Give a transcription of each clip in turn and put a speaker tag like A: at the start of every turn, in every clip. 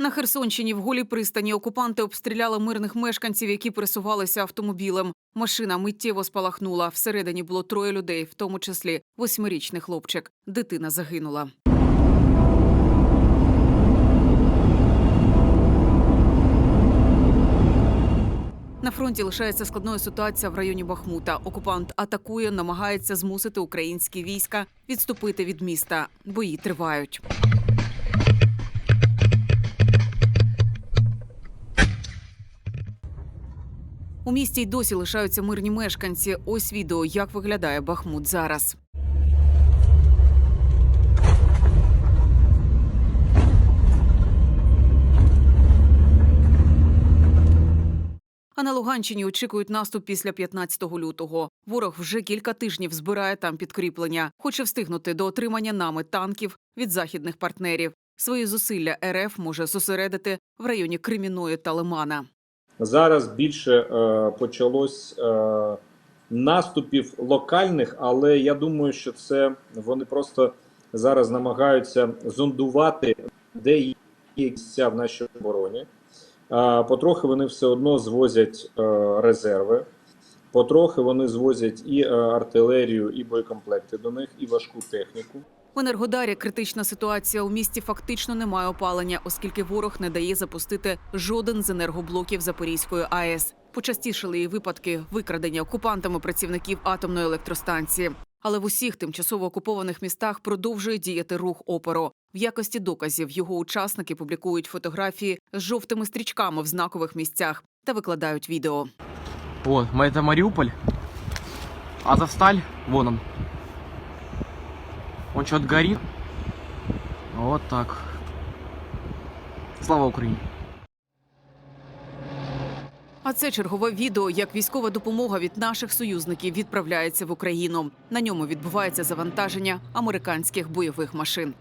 A: На Херсонщині в голій пристані окупанти обстріляли мирних мешканців, які пересувалися автомобілем. Машина миттєво спалахнула. Всередині було троє людей, в тому числі восьмирічний хлопчик. Дитина загинула. На фронті лишається складною ситуація в районі Бахмута. Окупант атакує, намагається змусити українські війська відступити від міста. Бої тривають. У місті й досі лишаються мирні мешканці. Ось відео, як виглядає Бахмут зараз. А на Луганщині очікують наступ після 15 лютого. Ворог вже кілька тижнів збирає там підкріплення, хоче встигнути до отримання нами танків від західних партнерів. Свої зусилля РФ може зосередити в районі Креміної та Лимана.
B: Зараз більше е, почалось е, наступів локальних, але я думаю, що це вони просто зараз намагаються зондувати, де є місця в нашій обороні. Е, потрохи вони все одно звозять е, резерви, потрохи вони звозять і е, артилерію, і боєкомплекти до них, і важку техніку.
A: В Енергодарі критична ситуація. У місті фактично немає опалення, оскільки ворог не дає запустити жоден з енергоблоків Запорізької АЕС. Почастішали і випадки викрадення окупантами працівників атомної електростанції. Але в усіх тимчасово окупованих містах продовжує діяти рух опору. В якості доказів його учасники публікують фотографії з жовтими стрічками в знакових місцях та викладають відео.
C: Вот, м- это Мариуполь. Азовсталь, вон он. Он что-то горит. Вот так. Слава Україні!
A: А це чергове відео, як військова допомога від наших союзників відправляється в Україну. На ньому відбувається завантаження американських бойових машин.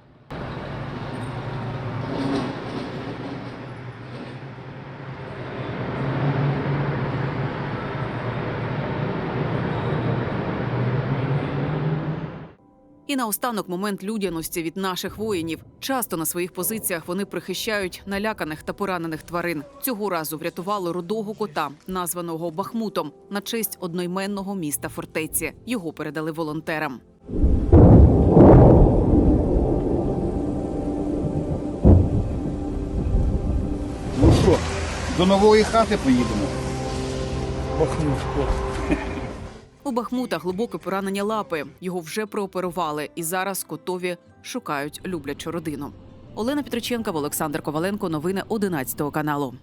A: І наостанок момент людяності від наших воїнів. Часто на своїх позиціях вони прихищають наляканих та поранених тварин. Цього разу врятували рудого кота, названого Бахмутом, на честь одноіменного міста фортеці. Його передали волонтерам.
D: Ну що, до нової хати поїдемо?
A: У Бахмута глибоке поранення лапи. Його вже прооперували, і зараз котові шукають люблячу родину. Олена Петриченка, Олександр Коваленко. Новини 11 каналу.